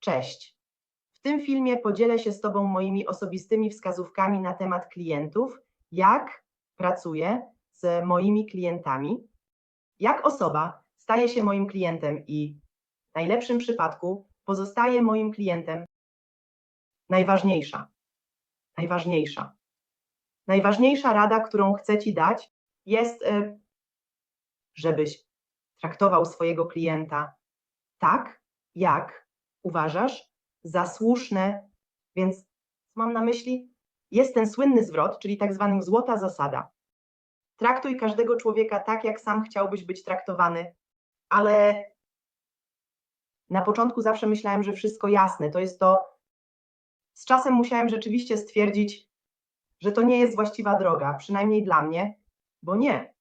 Cześć. W tym filmie podzielę się z Tobą moimi osobistymi wskazówkami na temat klientów, jak pracuję z moimi klientami, jak osoba staje się moim klientem i w najlepszym przypadku pozostaje moim klientem. Najważniejsza, najważniejsza, najważniejsza rada, którą chcę Ci dać, jest, y, żebyś traktował swojego klienta tak, jak uważasz za słuszne. Więc mam na myśli? Jest ten słynny zwrot, czyli tak zwany złota zasada. Traktuj każdego człowieka tak, jak sam chciałbyś być traktowany, ale na początku zawsze myślałem, że wszystko jasne. To jest to. Z czasem musiałem rzeczywiście stwierdzić, że to nie jest właściwa droga, przynajmniej dla mnie, bo nie.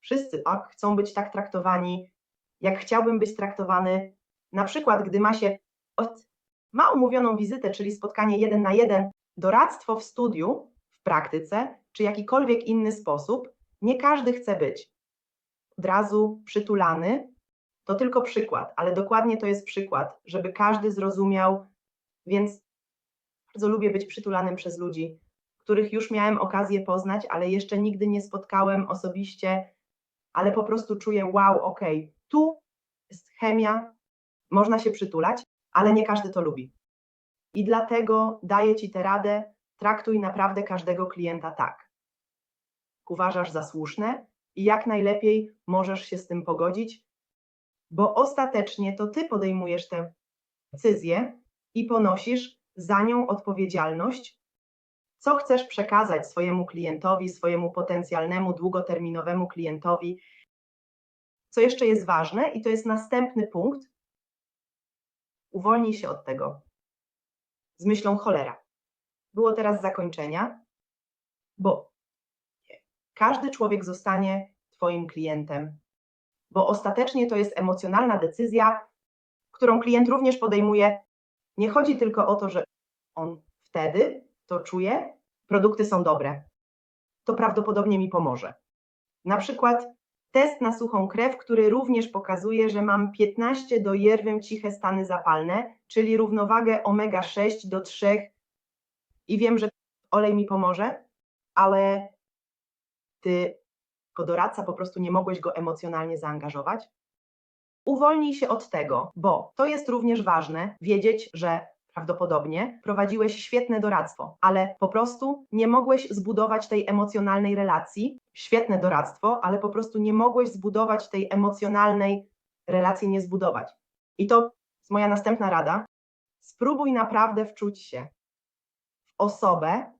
Wszyscy tak chcą być tak traktowani, jak chciałbym być traktowany. Na przykład, gdy ma się ma umówioną wizytę, czyli spotkanie jeden na jeden, doradztwo w studiu, w praktyce, czy jakikolwiek inny sposób, nie każdy chce być od razu przytulany. To tylko przykład, ale dokładnie to jest przykład, żeby każdy zrozumiał, więc bardzo lubię być przytulanym przez ludzi, których już miałem okazję poznać, ale jeszcze nigdy nie spotkałem osobiście, ale po prostu czuję, wow, okej, tu jest chemia, można się przytulać, ale nie każdy to lubi. I dlatego daję Ci tę radę, traktuj naprawdę każdego klienta tak. Uważasz za słuszne i jak najlepiej możesz się z tym pogodzić, bo ostatecznie to Ty podejmujesz tę decyzję i ponosisz za nią odpowiedzialność, co chcesz przekazać swojemu klientowi, swojemu potencjalnemu, długoterminowemu klientowi. Co jeszcze jest ważne, i to jest następny punkt, uwolnij się od tego z myślą cholera. Było teraz zakończenia, bo każdy człowiek zostanie Twoim klientem, bo ostatecznie to jest emocjonalna decyzja, którą klient również podejmuje. Nie chodzi tylko o to, że on wtedy to czuje, produkty są dobre. To prawdopodobnie mi pomoże. Na przykład test na suchą krew, który również pokazuje, że mam 15 do jerwym ciche stany zapalne, czyli równowagę omega-6 do 3 i wiem, że olej mi pomoże, ale ty jako doradca po prostu nie mogłeś go emocjonalnie zaangażować. Uwolnij się od tego, bo to jest również ważne wiedzieć, że prawdopodobnie prowadziłeś świetne doradztwo, ale po prostu nie mogłeś zbudować tej emocjonalnej relacji. Świetne doradztwo, ale po prostu nie mogłeś zbudować tej emocjonalnej relacji, nie zbudować. I to jest moja następna rada. Spróbuj naprawdę wczuć się w osobę,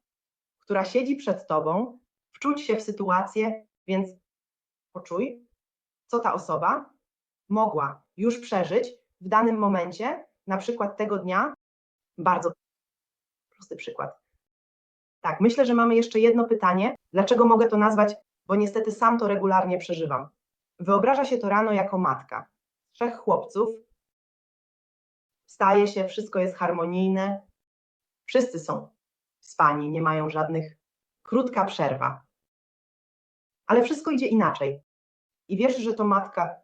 która siedzi przed tobą, wczuć się w sytuację, więc poczuj, co ta osoba mogła już przeżyć w danym momencie, na przykład tego dnia, bardzo prosty przykład. Tak, myślę, że mamy jeszcze jedno pytanie. Dlaczego mogę to nazwać? Bo niestety sam to regularnie przeżywam. Wyobraża się to rano jako matka. Trzech chłopców. Wstaje się, wszystko jest harmonijne. Wszyscy są spani, nie mają żadnych. Krótka przerwa. Ale wszystko idzie inaczej. I wiesz, że to matka.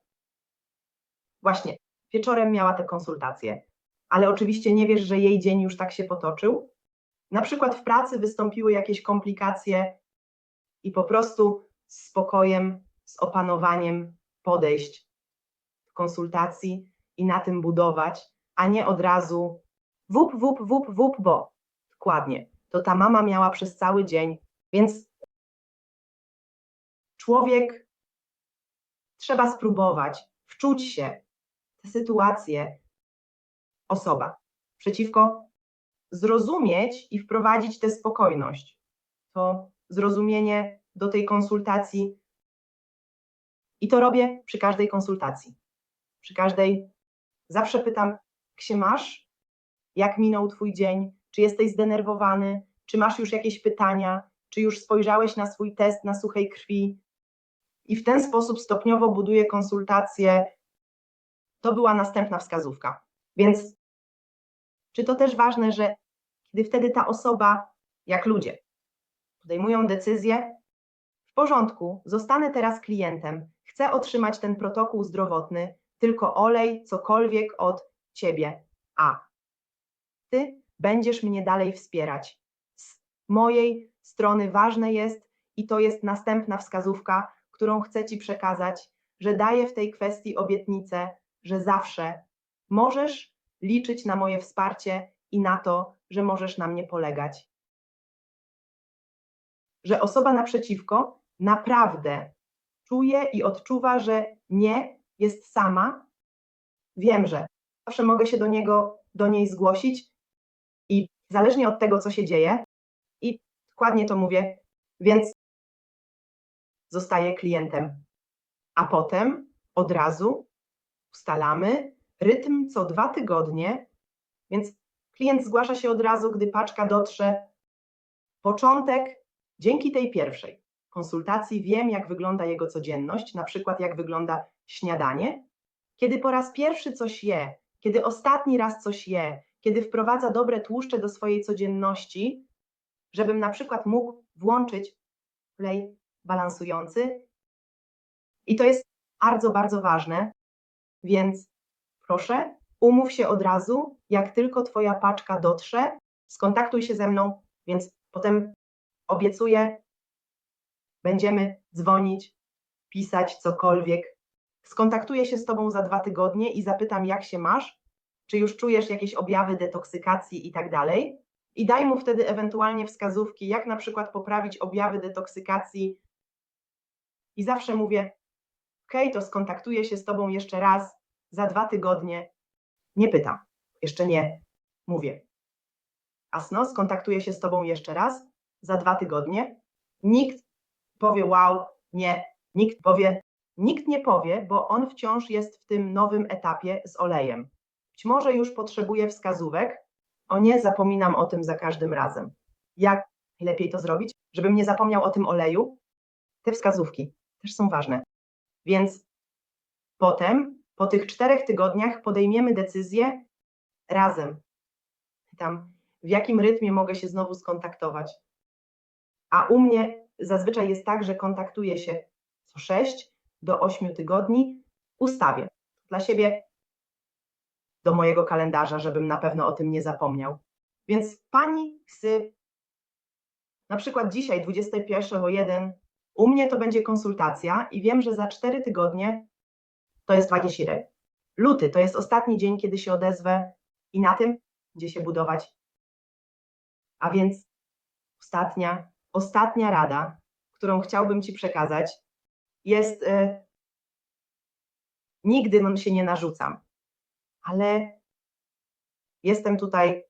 Właśnie, wieczorem miała te konsultacje ale oczywiście nie wiesz, że jej dzień już tak się potoczył. Na przykład w pracy wystąpiły jakieś komplikacje i po prostu z spokojem, z opanowaniem podejść w konsultacji i na tym budować, a nie od razu wup, wup, wup, wup, bo dokładnie. To ta mama miała przez cały dzień, więc człowiek trzeba spróbować wczuć się w tę sytuację, osoba, przeciwko zrozumieć i wprowadzić tę spokojność, to zrozumienie do tej konsultacji. I to robię przy każdej konsultacji. Przy każdej zawsze pytam, jak się masz, jak minął Twój dzień, czy jesteś zdenerwowany, czy masz już jakieś pytania, czy już spojrzałeś na swój test na suchej krwi. I w ten sposób stopniowo buduję konsultacje. To była następna wskazówka. Więc czy to też ważne, że kiedy wtedy ta osoba, jak ludzie, podejmują decyzję, w porządku, zostanę teraz klientem, chcę otrzymać ten protokół zdrowotny, tylko olej, cokolwiek od ciebie. A ty będziesz mnie dalej wspierać. Z mojej strony ważne jest, i to jest następna wskazówka, którą chcę Ci przekazać, że daję w tej kwestii obietnicę, że zawsze możesz liczyć na moje wsparcie i na to, że możesz na mnie polegać. Że osoba naprzeciwko naprawdę czuje i odczuwa, że nie jest sama. Wiem, że zawsze mogę się do niego, do niej zgłosić i zależnie od tego, co się dzieje, i dokładnie to mówię, więc zostaję klientem. A potem od razu ustalamy rytm co dwa tygodnie, więc klient zgłasza się od razu, gdy paczka dotrze. Początek, dzięki tej pierwszej konsultacji wiem, jak wygląda jego codzienność, na przykład jak wygląda śniadanie. Kiedy po raz pierwszy coś je, kiedy ostatni raz coś je, kiedy wprowadza dobre tłuszcze do swojej codzienności, żebym na przykład mógł włączyć wlej balansujący. I to jest bardzo, bardzo ważne, więc proszę, umów się od razu, jak tylko Twoja paczka dotrze, skontaktuj się ze mną, więc potem obiecuję, będziemy dzwonić, pisać cokolwiek. Skontaktuję się z Tobą za dwa tygodnie i zapytam, jak się masz, czy już czujesz jakieś objawy detoksykacji i tak dalej. I daj mu wtedy ewentualnie wskazówki, jak na przykład poprawić objawy detoksykacji. I zawsze mówię, OK, to skontaktuję się z Tobą jeszcze raz za dwa tygodnie. Nie pytam, jeszcze nie. Mówię. Asno, skontaktuję się z Tobą jeszcze raz za dwa tygodnie. Nikt powie wow, nie. Nikt powie, nikt nie powie, bo on wciąż jest w tym nowym etapie z olejem. Być może już potrzebuje wskazówek. O nie, zapominam o tym za każdym razem. Jak lepiej to zrobić, żebym nie zapomniał o tym oleju? Te wskazówki też są ważne. Więc potem, po tych czterech tygodniach, podejmiemy decyzję razem. Pytam, w jakim rytmie mogę się znowu skontaktować. A u mnie zazwyczaj jest tak, że kontaktuję się co 6 do 8 tygodni, ustawię dla siebie do mojego kalendarza, żebym na pewno o tym nie zapomniał. Więc pani Ksy, na przykład dzisiaj 21.01 u mnie to będzie konsultacja i wiem, że za 4 tygodnie to jest Wagishire. Luty to jest ostatni dzień, kiedy się odezwę i na tym będzie się budować. A więc ostatnia, ostatnia rada, którą chciałbym Ci przekazać, jest y, nigdy się nie narzucam, ale jestem tutaj